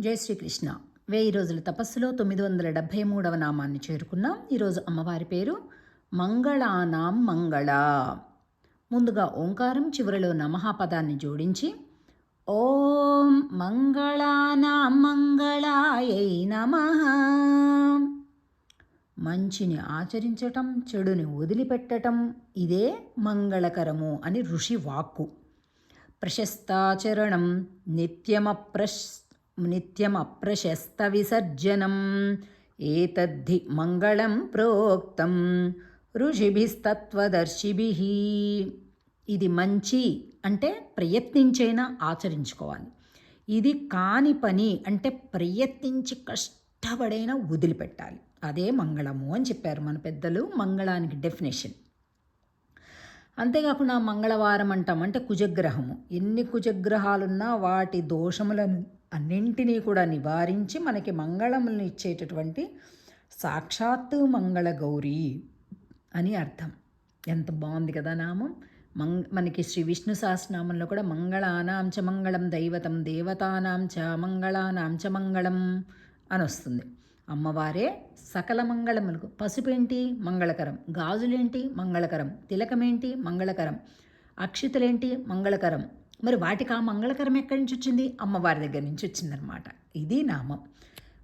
జై శ్రీకృష్ణ. వెయ్యి రోజుల తపస్సులో తొమ్మిది వందల డెబ్భై మూడవ నామాన్ని చేరుకున్నాం. ఈరోజు అమ్మవారి పేరు మంగళానాం మంగళ. ముందుగా ఓంకారం చివరిలో నమః పదాన్ని జోడించి ఓం మంగళానాం మంగళాయై నమ. మంచిని ఆచరించటం చెడుని వదిలిపెట్టటం ఇదే మంగళకరము అని ఋషి వాక్కు. ప్రశస్తాచరణం నిత్యమప్రశ్ నిత్యమప్రశస్త విసర్జనం ఏతద్ధి మంగళం ప్రోక్తం ఋషిభిస్తత్వదర్శిభి ఇది మంచి అంటే ప్రయత్నించైనా ఆచరించుకోవాలి. ఇది కాని పని అంటే ప్రయత్నించి కష్టపడైనా వదిలిపెట్టాలి. అదే మంగళము అని చెప్పారు మన పెద్దలు మంగళానికి డెఫినేషన్ అంతేకాకుండా మంగళవారం అంటాం అంటే కుజగ్రహము. ఎన్ని కుజగ్రహాలున్నా వాటి దోషములను అన్నింటినీ కూడా నివారించి మనకి మంగళములను ఇచ్చేటటువంటి సాక్షాత్తు మంగళ గౌరీ అని అర్థం. ఎంత బాగుంది కదా నామం. మంగ మనకి శ్రీ విష్ణు సహస్రనామంలో కూడా మంగళానాం చ మంగళం దైవతం దేవతానాం చ మంగళానాం చ మంగళం అని వస్తుంది. అమ్మవారే సకల మంగళములకు పసుపేంటి? మంగళకరం. గాజులేంటి? మంగళకరం. తిలకమేంటి? మంగళకరం. అక్షితలేంటి? మంగళకరం. మరి వాటికి ఆ మంగళకరం ఎక్కడి నుంచి వచ్చింది? అమ్మవారి దగ్గర నుంచి వచ్చిందనమాట ఇది నామం.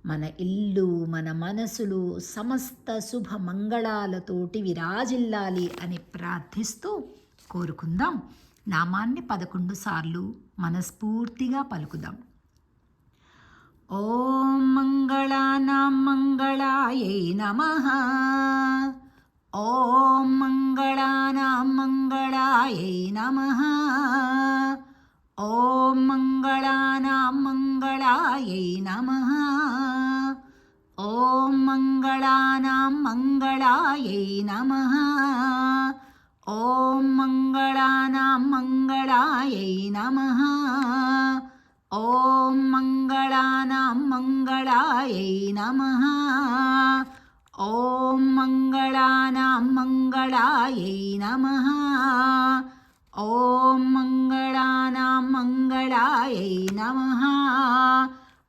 మన ఇల్లు మన మనసులు సమస్త శుభ మంగళాలతోటి విరాజిల్లాలి అని ప్రార్థిస్తూ కోరుకుందాం. నామాన్ని పదకొండు సార్లు మనస్ఫూర్తిగా పలుకుదాం. ఓం మంగళానాం మంగళాయై నమః. ఓం మంగళానాం మంగళాయై నమః. ॐ मङ्गलानां मङ्गलायै नमः। ॐ मङ्गलानां मङ्गलायै नमः। ॐ मङ्गलानां मङ्गलायै नमः। ॐ मङ्गलानां मङ्गलायै नमः। ॐ मङ्गलानां मङ्गलायै नमः। ॐ मङ्गलानां मङ्गलायै नमः।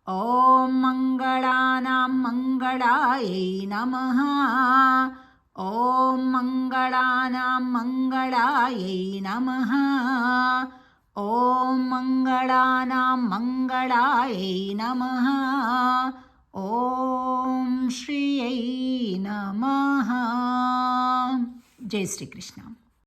ॐ मङ्गलानां मङ्गलायै नमः। ॐ मङ्गलानां मङ्गलायै नमः। ॐ मङ्गलानां मङ्गलायै नमः। ॐ श्रियै नमः। जय श्रीकृष्ण।